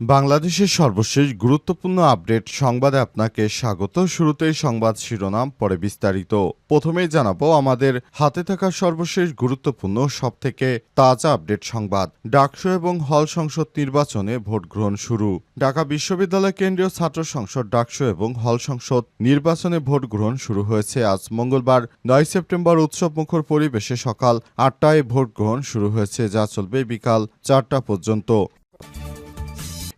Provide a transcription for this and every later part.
বাংলাদেশের সর্বশেষ গুরুত্বপূর্ণ আপডেট সংবাদে আপনাকে স্বাগত। শুরুতেই সংবাদ শিরোনাম, পরে বিস্তারিত। প্রথমেই জানাব, আমাদের হাতে থাকা সর্বশেষ গুরুত্বপূর্ণ, সবথেকে তাজা আপডেট সংবাদ। ডাকসু এবং হল সংসদ নির্বাচনে ভোট গ্রহণ শুরু। ঢাকা বিশ্ববিদ্যালয় কেন্দ্রীয় ছাত্র সংসদ ডাকসু এবং হল সংসদ নির্বাচনে ভোট গ্রহণ শুরু হয়েছে আজ মঙ্গলবার, নয় সেপ্টেম্বর উৎসব মুখর পরিবেশে সকাল আটটায় ভোট গ্রহণ শুরু হয়েছে, যা চলবে বিকাল চারটা পর্যন্ত।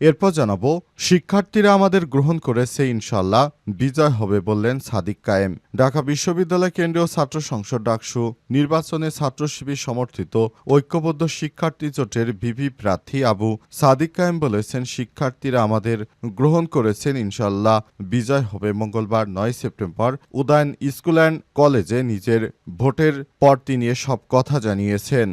এরপর জানাব, শিক্ষার্থীরা আমাদের গ্রহণ করেছে ইনশাল্লাহ বিজয় হবে বললেন সাদিক কায়েম। ঢাকা বিশ্ববিদ্যালয় কেন্দ্রীয় ছাত্র সংসদ ডাকসু, নির্বাচনে ছাত্র শিবির সমর্থিত ঐক্যবদ্ধ শিক্ষার্থী জোটের ভিভি প্রার্থী আবু সাদিক কায়েম বলেছেন, শিক্ষার্থীরা আমাদের গ্রহণ করেছেন ইনশাল্লাহ বিজয় হবে মঙ্গলবার নয় সেপ্টেম্বর, উদয়ন স্কুল অ্যান্ড কলেজে নিজের ভোটের পর তিনি সব কথা জানিয়েছেন।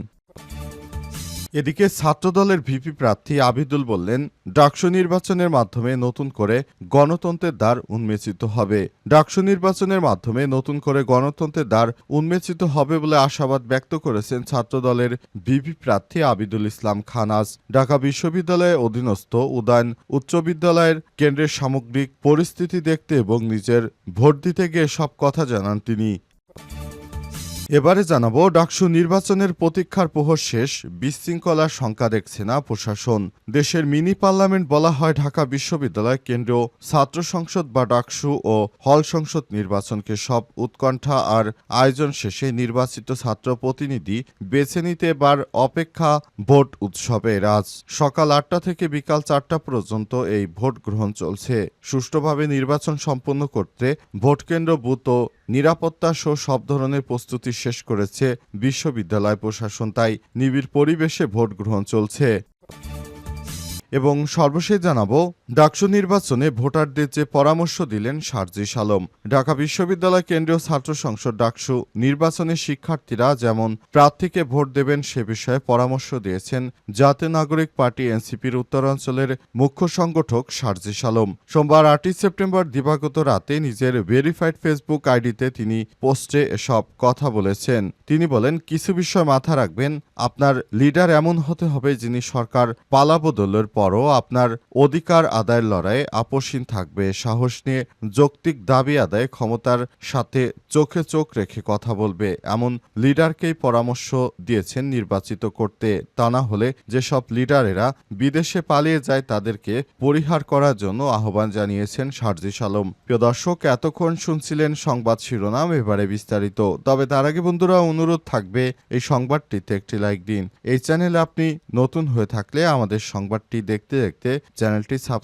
এদিকে ছাত্রদলের ভিপি প্রার্থী আবিদুল বললেন, ডাকসু নির্বাচনের মাধ্যমে নতুন করে গণতন্ত্রের দ্বার উন্মেচিত হবে। ডাকসু নির্বাচনের মাধ্যমে নতুন করে গণতন্ত্রের দ্বার উন্মেচিত হবে বলে আশাবাদ ব্যক্ত করেছেন ছাত্রদলের ভিপি প্রার্থী আবিদুল ইসলাম খানাজ। ঢাকা বিশ্ববিদ্যালয়ের অধীনস্থ উদয়ন উচ্চ বিদ্যালয়ের কেন্দ্রের সামগ্রিক পরিস্থিতি দেখতে এবং নিজের ভোট দিতে গিয়ে সব কথা জানান তিনি। এবারে জানাব, ডাকসু নির্বাচনের প্রতীক্ষার প্রহর শেষ, বিশৃঙ্খলার শঙ্কা দেখছে না প্রশাসন। দেশের মিনি পার্লামেন্ট বলা হয় ঢাকা বিশ্ববিদ্যালয় কেন্দ্রীয় ছাত্র সংসদ বা ডাকসু ও হল সংসদ নির্বাচনকে সব উৎকণ্ঠা আর আয়োজন শেষে নির্বাচিত ছাত্র প্রতিনিধি বেছে নিতে এবার অপেক্ষা ভোট উৎসবে রাজ। সকাল আটটা থেকে বিকাল চারটা পর্যন্ত এই ভোট গ্রহণ চলছে। সুষ্ঠুভাবে নির্বাচন সম্পন্ন করতে ভোটকেন্দ্র বুথ ও নিরাপত্তা সহ সব ধরনের প্রস্তুতি শেষ করেছে বিশ্ববিদ্যালয় প্রশাসন। তাই নিবিড় পরিবেশে ভোট গ্রহণ চলছে। এবং সর্বশেষ জানাব ডাকসু নির্বাচনে ভোটারদের যে পরামর্শ দিলেন সার্জিস আলম ঢাকা বিশ্ববিদ্যালয় কেন্দ্রীয় ছাত্র সংসদ ডাকসু নির্বাচনে শিক্ষার্থীরা যেমন প্রার্থীকে ভোট দেবেন সে বিষয়ে পরামর্শ দিয়েছেন জাতীয় নাগরিক পার্টি এনসিপির উত্তরাঞ্চলের মুখ্য সংগঠক সার্জিস আলম সোমবার আটই সেপ্টেম্বর দিবাগত রাতে নিজের ভেরিফাইড ফেসবুক আইডিতে তিনি পোস্টে এসব কথা বলেছেন। তিনি বলেন, কিছু বিষয় মাথা রাখবেন, আপনার লিডার এমন হতে হবে যিনি সরকার পালাবদলের পরও আপনার অধিকার আদায়ের লড়াইয়ে আপোষহীন থাকবে, সাহস নিয়ে যৌক্তিক দাবি আদায় ক্ষমতার সাথে চোখে চোখ রেখে কথা বলবে। এমন লিডারকেই পরামর্শ দিয়েছেন নির্বাচিত করতে। তা না হলে যেসব লিডারেরা বিদেশে পালিয়ে যায় তাদেরকে পরিহার করার জন্য আহ্বান জানিয়েছেন সার্জিস আলম। প্রিয় দর্শক, এতক্ষণ শুনছিলেন সংবাদ শিরোনাম, এবারে বিস্তারিত। তবে তার আগে বন্ধুরা, অনুরোধ থাকবে এই সংবাদটিতে একটি লাইক দিন। এই চ্যানেলে আপনি নতুন হয়ে থাকলে আমাদের সংবাদটি দেখতে দেখতে চ্যানেলটি সাবস্ক্রাইব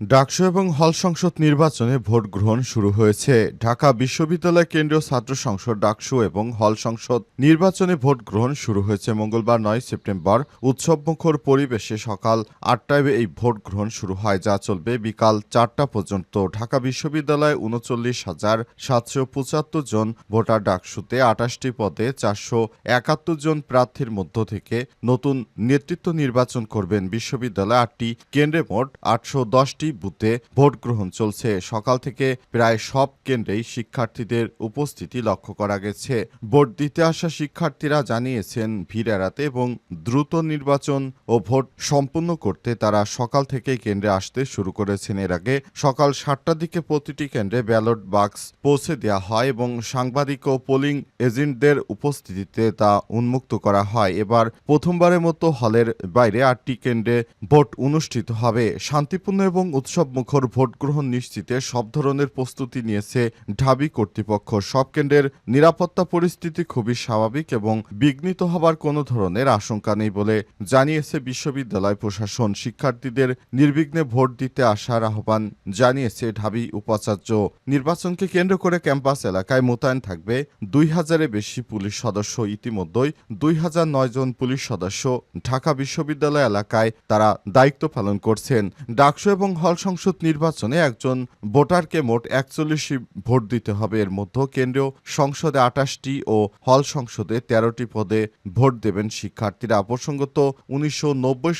ডাকসু এবং হল সংসদ নির্বাচনে ভোট গ্রহণ শুরু হয়েছে। ঢাকা বিশ্ববিদ্যালয় কেন্দ্রীয় ছাত্র সংসদ ডাকসু এবং হল সংসদ নির্বাচনে ভোট গ্রহণ শুরু হয়েছে মঙ্গলবার নয় সেপ্টেম্বর। উৎসবমুখর পরিবেশে সকাল আটটায় এই ভোট গ্রহণ শুরু হয়, যা চলবে বিকাল চারটা পর্যন্ত। ঢাকা বিশ্ববিদ্যালয়ে উনচল্লিশ হাজার সাতশো পঁচাত্তর জন ভোটার ডাকসুতে আটাশটি পদে চারশো একাত্তর জন প্রার্থীর মধ্য থেকে নতুন নেতৃত্ব নির্বাচন করবেন বিশ্ববিদ্যালয়ে আটটি কেন্দ্রে মোট আটশো দশটি বুথে ভোট গ্রহণ চলছে। সকাল থেকে প্রায় সব কেন্দ্রেই শিক্ষার্থীদের উপস্থিতি লক্ষ্য করা গেছে। ভোট দিতে আসা শিক্ষার্থীরা জানিয়েছেন, ভিড় এড়াতে এবং দ্রুত নির্বাচন ও ভোট সম্পন্ন করতে তারা সকাল থেকেই কেন্দ্রে আসতে শুরু করেছেন। এর আগে সকাল সাতটার দিকে প্রতিটি কেন্দ্রে ব্যালট বাক্স পৌঁছে দেওয়া হয় এবং সাংবাদিক ও পোলিং এজেন্টদের উপস্থিতিতে তা উন্মুক্ত করা হয়। এবার প্রথমবারের মতো হলের বাইরে আটটি কেন্দ্রে ভোট অনুষ্ঠিত হবে। শান্তিপূর্ণ এবং উৎসব মুখর ভোট গ্রহণ নিশ্চিতে সব ধরনের প্রস্তুতি নিয়েছে ঢাবি কর্তৃপক্ষ। সব কেন্দ্রের নিরাপত্তা পরিস্থিতি খুবই স্বাভাবিক এবং বিঘ্নিত হবার কোনো ধরনের আশঙ্কা নেই বলে জানিয়েছে বিশ্ববিদ্যালয় প্রশাসন। শিক্ষার্থীদের নির্বিঘ্নে ভোট দিতে আসার আহ্বান জানিয়েছে ঢাবি উপাচার্য। নির্বাচনকে কেন্দ্র করে ক্যাম্পাস এলাকায় মোতায়েন থাকবে দুই হাজারের বেশি পুলিশ সদস্য। ইতিমধ্যেই দুই হাজার নয় জন পুলিশ সদস্য ঢাকা বিশ্ববিদ্যালয় এলাকায় তারা দায়িত্ব পালন করছেন। ডাকসু এবং হল হল সংসদ নির্বাচনে একজন ভোটারকে মোট একচল্লিশটি ভোট দিতে হবে। এর মধ্যে কেন্দ্রীয় সংসদে আটাশটি ও হল সংসদে তেরোটি পদে ভোট দেবেন শিক্ষার্থীরা। প্রসঙ্গত, উনিশশো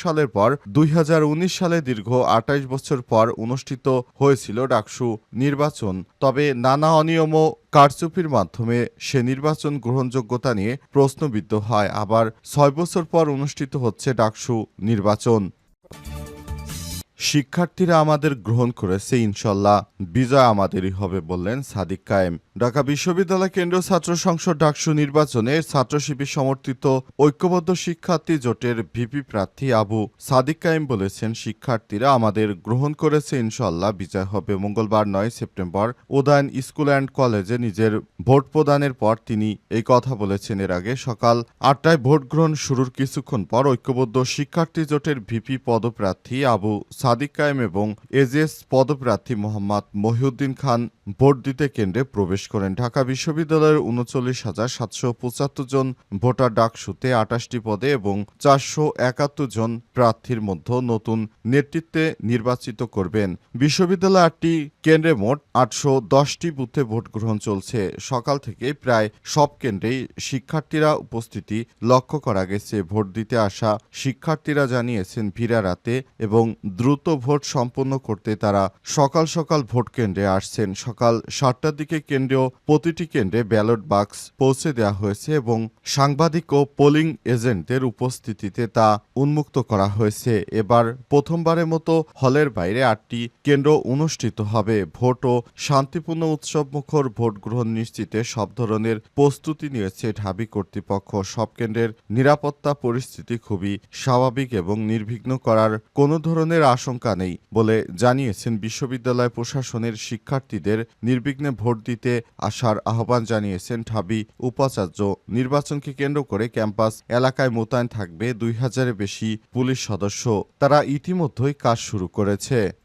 সালের পর দুই হাজার উনিশ সালে দীর্ঘ আটাইশ বছর পর অনুষ্ঠিত হয়েছিল ডাকসু নির্বাচন। তবে নানা অনিয়ম কারচুপির মাধ্যমে সে নির্বাচন গ্রহণযোগ্যতা নিয়ে প্রশ্নবিদ্ধ হয়। আবার ছয় বছর পর অনুষ্ঠিত হচ্ছে ডাকসু নির্বাচন। শিক্ষার্থীরা আমাদের গ্রহণ করেছে, ইনশাল্লাহ বিজয় আমাদেরই হবে বললেন সাদিক কায়েম। ঢাকা বিশ্ববিদ্যালয় কেন্দ্রীয় ছাত্র সংসদ ডাকসু নির্বাচনে ছাত্র শিবির সমর্থিত ঐক্যবদ্ধ শিক্ষার্থী জোটের ভিপি প্রার্থী আবু সাদিক কায়েম বলেছেন, শিক্ষার্থীরা আমাদের গ্রহণ করেছে, ইনশাল্লাহ বিজয় হবে। মঙ্গলবার নয় সেপ্টেম্বর উদয়ন স্কুল অ্যান্ড কলেজে নিজের ভোট প্রদানের পর তিনি এই কথা বলেছেন। এর আগে সকাল আটটায় ভোট গ্রহণ শুরুর কিছুক্ষণ পর ঐক্যবদ্ধ শিক্ষার্থী জোটের ভিপি পদপ্রার্থী আবু সাদিক কায়েম এবং এজেস পদপ্রার্থী মোহাম্মদ মহিউদ্দিন খান ভোট দিতে কেন্দ্রে প্রবেশ করেন। ঢাকা বিশ্ববিদ্যালয়ের উনচল্লিশ হাজার সাতশো পঁচাত্তর জন ভোটার ডাকসুতে আটাশটি পদে এবং চারশো একাত্তর জন প্রার্থীর মধ্যে নতুন নেতৃত্বে নির্বাচিত করবেন। বিশ্ববিদ্যালয়ে আটটি কেন্দ্রে মোট আটশো দশটি বুথে ভোট গ্রহণ চলছে। সকাল থেকে প্রায় সব কেন্দ্রেই শিক্ষার্থীরা উপস্থিতি লক্ষ্য করা গেছে। ভোট দিতে আসা শিক্ষার্থীরা জানিয়েছেন, ভিড়া রাতে এবং দ্রুত ভোট সম্পন্ন করতে তারা সকাল সকাল ভোট কেন্দ্রে আসছেন। সকাল সাতটার দিকে কেন্দ্রীয় প্রতিটি কেন্দ্রে ব্যালট বাক্স পৌঁছে দেওয়া হয়েছে এবং সাংবাদিক ও পোলিং এজেন্টদের উপস্থিতিতে তা উন্মুক্ত করা হয়েছে। এবার প্রথমবারের মতো হলের বাইরে আটটি কেন্দ্র অনুষ্ঠিত হবে। ভোট ও শান্তিপূর্ণ উৎসবমুখর ভোট গ্রহণ নিশ্চিতে সব ধরনের প্রস্তুতি নিয়েছে ঢাবি কর্তৃপক্ষ। সব কেন্দ্রের নিরাপত্তা পরিস্থিতি খুবই স্বাভাবিক এবং নির্বিঘ্ন করার কোনো ধরনের আশঙ্কা নেই বলে জানিয়েছেন বিশ্ববিদ্যালয় প্রশাসনের শিক্ষার্থীদের নির্বিঘ্নে ভোট দিতে আসার আহ্বান জানিয়েছেন ঢাবি উপাচার্য। নির্বাচনকে কেন্দ্র করে ক্যাম্পাস এলাকায় মোতায়েন থাকবে দুই হাজারের বেশি পুলিশ সদস্য। তারা ইতিমধ্যেই কাজ শুরু করেছে।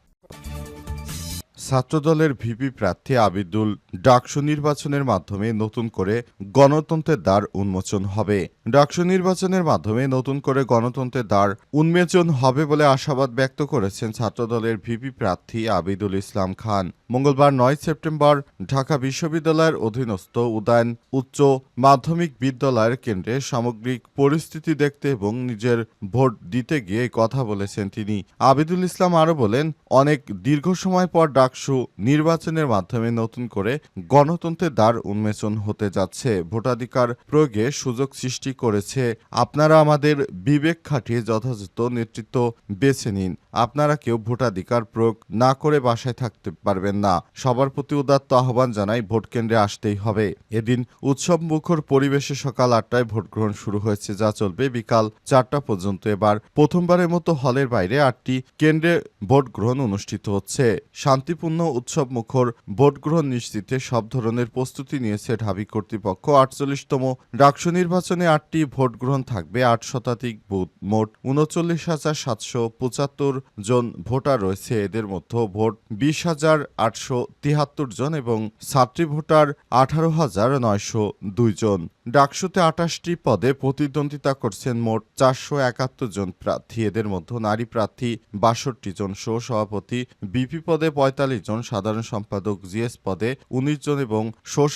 ছাত্রদলের ভিপি প্রার্থী আবিদুল ডাকসু নির্বাচনের মাধ্যমে নতুন করে গণতন্ত্রের দ্বার উন্মোচন হবে। ডাকসু নির্বাচনের মাধ্যমে নতুন করে গণতন্ত্রের দ্বার উন্মোচন হবে বলে আশাবাদ ব্যক্ত করেছেন ছাত্রদলের ভিপি প্রার্থী আবিদুল ইসলাম খান। মঙ্গলবার নয় সেপ্টেম্বর ঢাকা বিশ্ববিদ্যালয়ের অধীনস্থ উদয়ন উচ্চ মাধ্যমিক বিদ্যালয়ের কেন্দ্রে সামগ্রিক পরিস্থিতি দেখতে এবং নিজের ভোট দিতে গিয়ে কথা বলেছেন তিনি। আবিদুল ইসলাম আরও বলেন, অনেক দীর্ঘ সময় পর ডাকসু নির্বাচনের মাধ্যমে নতুন করে গণতন্ত্রের দ্বার উন্মোচন হতে যাচ্ছে। ভোটাধিকার প্রয়োগে সুযোগ সৃষ্টি করেছে। আপনারা আমাদের বিবেক খাটিয়ে যথাযথ নেতৃত্ব বেছে নিন। আপনারা কেউ ভোটাধিকার প্রয়োগ না করে বাসায় থাকতে পারবেন না। সবার প্রতি উদাত্ত আহ্বান জানাই ভোট কেন্দ্রে আসতেই হবে। এদিন উৎসব মুখর পরিবেশে সকাল আটটায় ভোট গ্রহণ শুরু হয়েছে, যা চলবে বিকাল চারটা পর্যন্ত। এবার প্রথমবারের মতো হলের বাইরে আটটি কেন্দ্রে ভোট গ্রহণ অনুষ্ঠিত হচ্ছে। শান্তিপূর্ণ উৎসব মুখর ভোট গ্রহণ নিশ্চিতে সব ধরনের প্রস্তুতি নিয়েছে ঢাবি কর্তৃপক্ষ। আটচল্লিশতম ডাকসু নির্বাচনে আটটি ভোট গ্রহণ থাকবে, আট শতাধিক বুথ। মোট উনচল্লিশ হাজার সাতশো পঁচাত্তর জন ভোটার রয়েছে। এদের মধ্যে ভোট বিশ হাজার আটশো তিয়াত্তর জন এবং ছাত্রী ভোটার আঠারো হাজার নয়শো দুই জন। ডাকসুতে আটাশটি পদে প্রতিদ্বন্দ্বিতা করছেন মোট চারশো একাত্তর জন প্রার্থী। এদের মধ্যে নারী প্রার্থী বাষট্টি জন সহ সভাপতি বিপি পদে পঁয়তাল্লিশ জন, সাধারণ সম্পাদক জিএস পদে উনিশ জন এবং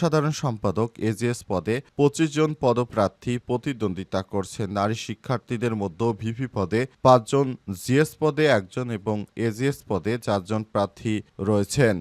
সাধারণ সম্পাদক এজিএস পদে পঁচিশ জন পদপ্রার্থী প্রতিদ্বন্দ্বিতা করছেন। নারী শিক্ষার্থীদের মধ্যে ভিপি পদে পাঁচজন জিএস পদে একজন এবং এজিএস পদে চারজন প্রার্থী রয়েছেন।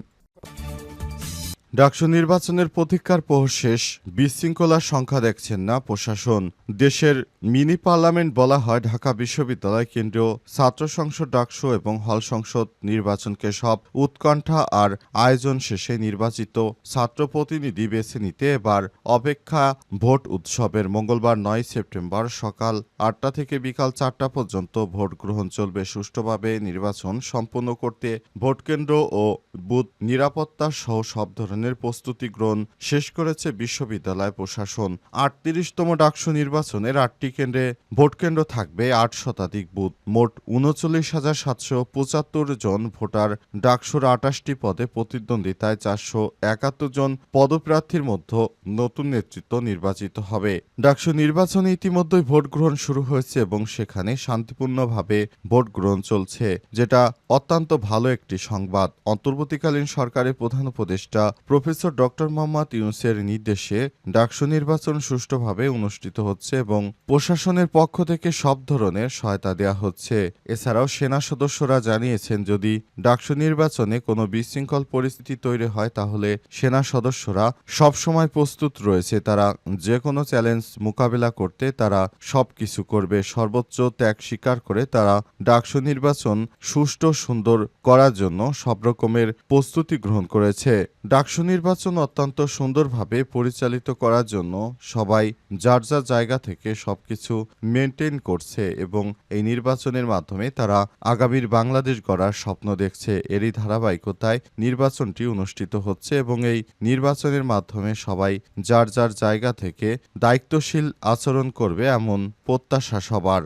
ডাকসু নির্বাচনের প্রতীক্ষার প্রহর শেষ বিশৃঙ্খলার সংখ্যা দেখছেন না প্রশাসন। দেশের মিনি পার্লামেন্ট বলা হয় ঢাকা বিশ্ববিদ্যালয় কেন্দ্রীয় ছাত্র সংসদ ডাকসু এবং হল সংসদ নির্বাচনকে সব উৎকণ্ঠা আর আয়োজন শেষে নির্বাচিত ছাত্র প্রতিনিধি বেছে নিতে এবার অপেক্ষা ভোট উৎসবের মঙ্গলবার নয় সেপ্টেম্বর সকাল আটটা থেকে বিকাল চারটা পর্যন্ত ভোট গ্রহণ চলবে। সুষ্ঠুভাবে নির্বাচন সম্পন্ন করতে ভোট কেন্দ্র ও বুথ নিরাপত্তা সহ সব ধরনের নির্বাচনের প্রস্তুতি গ্রহণ শেষ করেছে বিশ্ববিদ্যালয় প্রশাসন। আটত্রিশতম ডাকসু নির্বাচনের আটটি কেন্দ্রে ভোটকেন্দ্র থাকবে আট শতাধিক বুথ। মোট উনচল্লিশ হাজার সাতশো পঁচাত্তর জন ভোটার। ডাকসুর আটাশটি পদে প্রতিদ্বন্দ্বিতায় চারশো একাত্তর জন পদপ্রার্থীর মধ্যে নতুন নেতৃত্ব নির্বাচিত হবে। ডাকসু নির্বাচনে ইতিমধ্যেই ভোট গ্রহণ শুরু হয়েছে এবং সেখানে শান্তিপূর্ণভাবে ভোট গ্রহণ চলছে, যেটা অত্যন্ত ভালো একটি সংবাদ। অন্তর্বর্তীকালীন সরকারের প্রধান উপদেষ্টা প্রফেসর ডক্টর মোহাম্মদ ইউনুসের নির্দেশে ডাকসু নির্বাচন সুষ্ঠুভাবে অনুষ্ঠিত হচ্ছে এবং প্রশাসনের পক্ষ থেকে সব ধরনের সহায়তা দেওয়া হচ্ছে। এছাড়াও সেনা সদস্যরা জানিয়েছেন, যদি ডাকসু নির্বাচনে কোনো বিশৃঙ্খল পরিস্থিতি তৈরি হয়, তাহলে সেনা সদস্যরা সবসময় প্রস্তুত রয়েছে। তারা যে কোনো চ্যালেঞ্জ মোকাবেলা করতে তারা সবকিছু করবে। সর্বোচ্চ ত্যাগ স্বীকার করে তারা ডাকসু নির্বাচন সুষ্ঠু সুন্দর করার জন্য সব রকমের প্রস্তুতি গ্রহণ করেছে। ডাকসু নির্বাচন অত্যন্ত সুন্দরভাবে পরিচালিত করার জন্য সবাই যার যার জায়গা থেকে সবকিছু মেনটেন করছে এবং এই নির্বাচনের মাধ্যমে তারা আগামীর বাংলাদেশ গড়ার স্বপ্ন দেখছে। এরই ধারাবাহিকতায় নির্বাচনটি অনুষ্ঠিত হচ্ছে এবং এই নির্বাচনের মাধ্যমে সবাই যার যার জায়গা থেকে দায়িত্বশীল আচরণ করবে এমন প্রত্যাশা সবার।